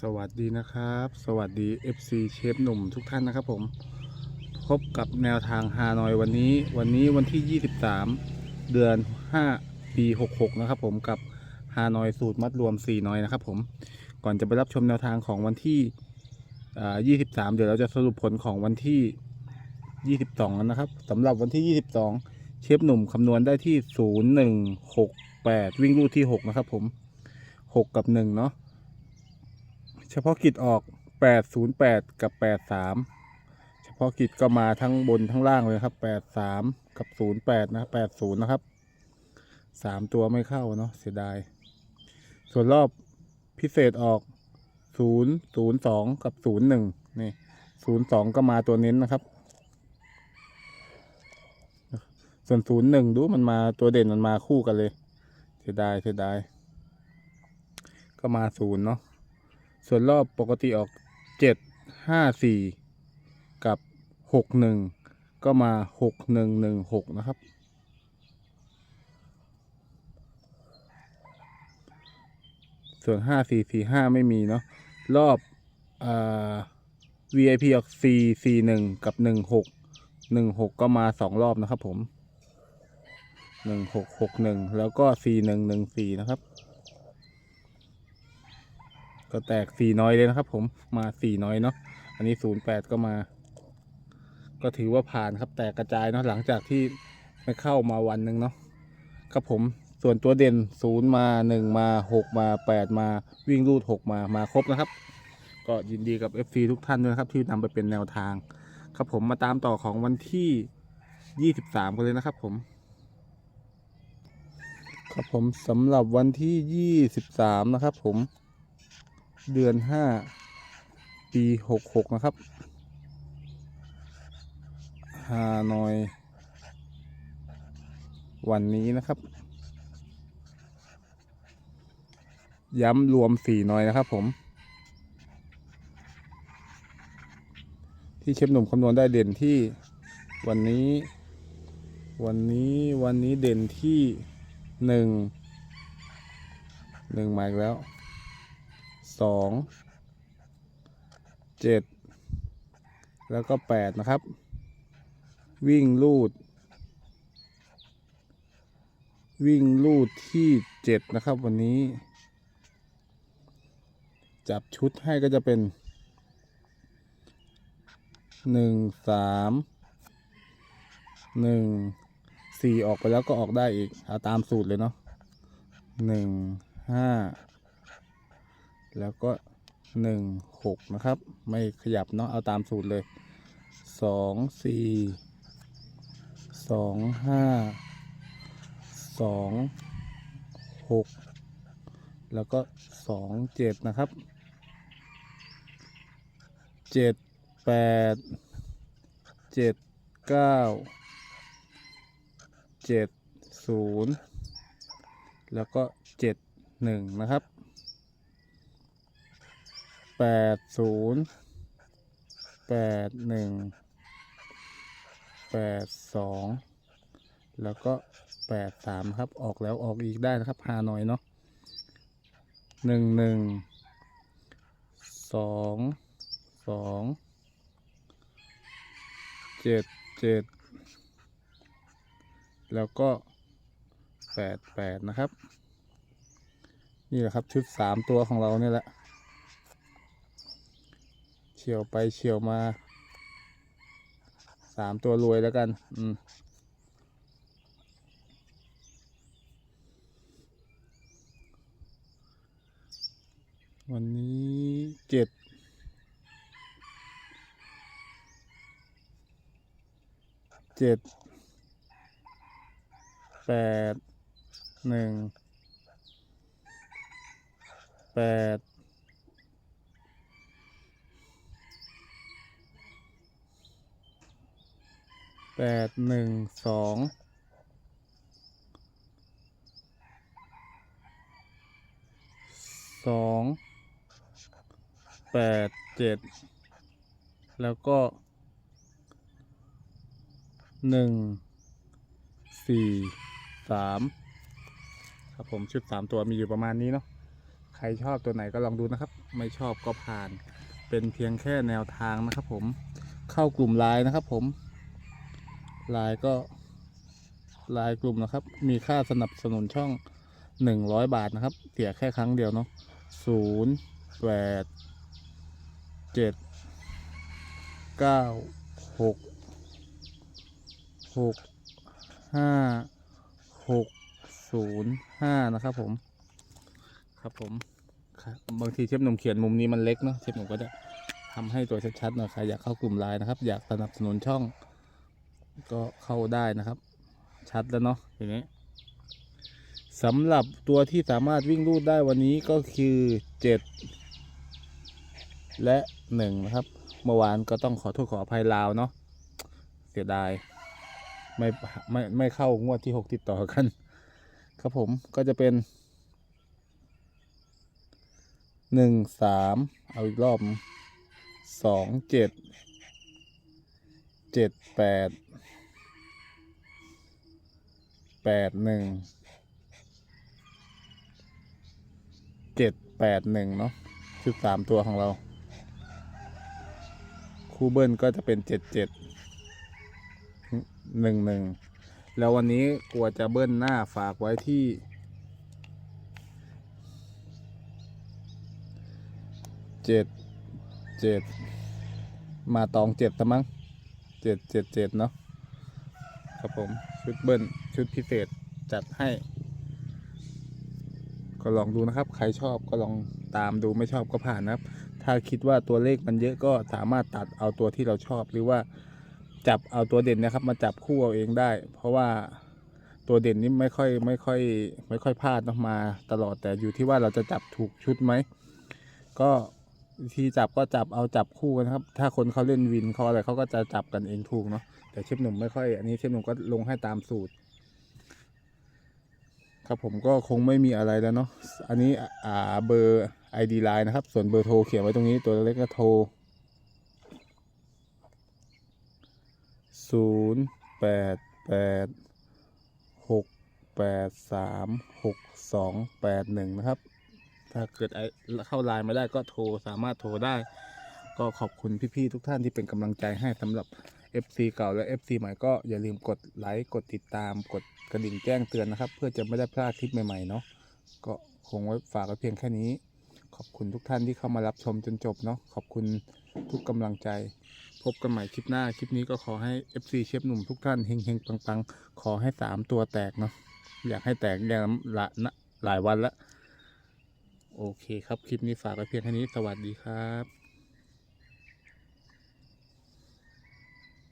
สวัสดีนะครับ สวัสดี FC เชฟหนุ่มทุกท่านนะครับผม พบกับแนวทางฮานอยวันนี้ วันนี้วันที่ 23 เดือน 5 ปี 66 นะครับผมกับฮานอยสูตรมัดรวม 4 น้อยนะครับผม ก่อนจะไปรับชมแนวทางของวันที่อ่า23 เดี๋ยวเราจะสรุปผลของวันที่ 22 นะครับสำหรับวันที่ 22 เชฟหนุ่มคำนวณได้ที่ 0168 วิ่งรูดที่ 6 นะครับผม 6 กับ 1 เนาะ ฉพาะกิจออก 808 กับ 83 เฉพาะกิจก็มาทั้งบนทั้งล่างเลยครับ 83 กับ 08 นะ 80 นะครับ 3 ตัวไม่เข้าเนาะเสียดาย ส่วนรอบพิเศษออก 0 02 กับ 01 นี่ 02 ก็มาตัวเน้นนะครับ ส่วน 01 ดูมันมาตัวเด่นมันมาคู่กันเลย เสียดายเสียดาย ก็มา 0 เนาะ ส่วนรอบปกติออกเจ็ดห้าสี่กับหกหนึ่งก็มาหกหนึ่งหนึ่งหกนะครับ ส่วนห้าสี่สี่ห้าไม่มีเนาะรอบอ่า VIP ออกสี่สี่หนึ่งกับหนึ่งหกหนึ่งหกก็มาสองรอบนะครับผมหนึ่งหกหกหนึ่งแล้วก็สี่หนึ่งหนึ่งสี่นะครับ ก็แตกสี่น้อยเลยนะครับผมมาสี่น้อยเนาะอันนี้ศูนย์แปดก็มา ก็ถือว่าผ่านครับแตกกระจายเนาะหลังจากที่ไม่เข้ามาวันหนึ่งเนาะครับผมส่วนตัวเด่นศูนย์มาหนึ่งมาหกมาแปดมาวิ่งรูดหกมามาครบนะครับ ก็ยินดีกับ FC ทุกท่านด้วยครับที่นำไปเป็นแนวทาง ครับผมมาตามต่อของวันที่23กันเลยนะครับผมครับผมสำหรับวันที่ 23 นะครับผม เดือนห้าปีหกหกนะครับฮานอย วันนี้นะครับ ย้ำรวมสี่หน่อยนะครับผม ที่เชฟหนุ่มคำนวณได้เด่นที่วันนี้ วันนี้วันนี้เด่นที่หนึ่งหนึ่งมาอีกแล้ว สองเจ็ดแล้วก็แปดนะครับ วิ่งลูด วิ่งลูดที่เจ็ดนะครับวันนี้ จับชุดให้ก็จะเป็นหนึ่งสามหนึ่งสี่ออกไปแล้วก็ออกได้อีกเอาตามสูตรเลยเนาะหนึ่งห้า แล้วก็หนึ่งหกนะครับ ไม่ขยับเนาะเอาตามสูตรเลยสองสี่สองห้าสองหกแล้วก็สองเจ็ดนะครับเจ็ดแปดเจ็ดเก้าเจ็ดศูนย์แล้วก็เจ็ดหนึ่งนะครับ แปดศูนย์แปดหนึ่งแปดสองแล้วก็แปดสามครับออกแล้วออกอีกได้นะครับฮานอยเนาะหนึ่งหนึ่งสองสองเจ็ดเจ็ดแล้วก็แปดแปดนะครับ นี่แหละครับชุดสามตัวของเราเนี่ยแหละ ฉียวไปเฉียวมาสามตัวรวยแล้วกัน อืมวันนี้เจ็ดเจ็ดแปดหนึ่งแปด แปดหนึ่งสองสองแปดเจ็ดแล้วก็หนึ่งสี่สามครับผมชุดสามตัวมีอยู่ประมาณนี้เนาะใครชอบตัวไหนก็ลองดูนะครับ ไม่ชอบก็ผ่านเป็นเพียงแค่แนวทางนะครับผมเข้ากลุ่มไลน์นะครับผม ไลน์ก็ไลน์กลุ่มนะครับ มีค่าสนับสนุนช่องหนึ่งร้อยบาทนะครับ เสียแค่ครั้งเดียวเนาะศูนย์แปดเจ็ดเก้าหกหกห้าหกศูนย์ห้านะครับผม ครับผมบบางทีเชฟหนุ่มเขียนมุมนี้มันเล็กเนาะเชฟหนุ่มก็จะทำให้ตัวชัดๆหน่อยใครอยากเข้ากลุ่มไลน์นะครับ อยากสนับสนุนช่อง ก็เข้าได้นะครับ ชัดแล้วเนาะอย่างนี้สำหรับตัวที่สามารถวิ่งรูดได้วันนี้ก็คือเจ็ดและหนึ่งนะครับ เมื่อวานก็ต้องขอโทษขออภัยลาวเนาะเสียดายไม่ไม่ไม่เข้างวดที่หกติดต่อกัน ครับผมก็จะเป็นหนึ่งสามเอาอีกรอบสองเจ็ดเจ็ดแปด แปดหนึ่งเจ็ดแปดหนึ่งเนาะชุดสามตัวของเรา คู่เบิ้ลก็จะเป็นเจ็ดเจ็ดหนึ่งหนึ่งแล้ววันนี้กลัวจะเบิ้ลหน้าฝากไว้ที่เจ็ดเจ็ดมาตองเจ็ดซะมั้งเจ็ดเจ็ดเจ็ดเนาะ ครับผมชุดเบิ้ลชุดพิเศษจัดให้ ก็ลองดูนะครับ ใครชอบก็ลองตามดูไม่ชอบก็ผ่านนะครับ ถ้าคิดว่าตัวเลขมันเยอะก็สามารถตัดเอาตัวที่เราชอบหรือว่าจับเอาตัวเด่นนะครับ มาจับคู่เอาเองได้ เพราะว่าตัวเด่นนี่ไม่ค่อยไม่ค่อยไม่ค่อยพลาดเนอะมาตลอดแต่อยู่ที่ว่าเราจะจับถูกชุดไหมก็ วิธีจับก็จับเอาจับคู่กันครับ ถ้าคนเขาเล่นวินเขาอะไรเขาก็จะจับกันเองถูกเนาะแต่เชฟหนุ่มไม่ค่อย อันนี้เชฟหนุ่มก็ลงให้ตามสูตร ครับผมก็คงไม่มีอะไรแล้วเนาะอันนี้อ่าเบอร์ ID Line นะครับ ส่วนเบอร์โทรเขียนไว้ตรงนี้ตัวเล็กก็โทรศูนย์แปดแปดหกแปดสามหกสองแปดหนึ่งนะครับ ถ้าเกิดเข้าไลน์มาได้ก็โทรสามารถโทรได้ ก็ขอบคุณพี่ๆทุกท่านที่เป็นกำลังใจให้สำหรับ FC เก่าและ FC ใหม่ก็อย่าลืมกดไลค์กดติดตามกดกระดิ่งแจ้งเตือนนะครับ เพื่อจะไม่ได้พลาดคลิปใหม่ๆเนาะก็คงไว้ฝากไว้เพียงแค่นี้ ขอบคุณทุกท่านที่เข้ามารับชมจนจบเนาะขอบคุณทุกกำลังใจ พบกันใหม่คลิปหน้าคลิปนี้ก็ขอให้ FC เชฟหนุ่มทุกท่านเฮงๆปังๆ ขอให้สามตัวแตกเนาะอยากให้แตกอย่างละนะหลายวันละ โอเคครับ คลิปนี้ฝากไว้เพียงแค่นี้ สวัสดีครับ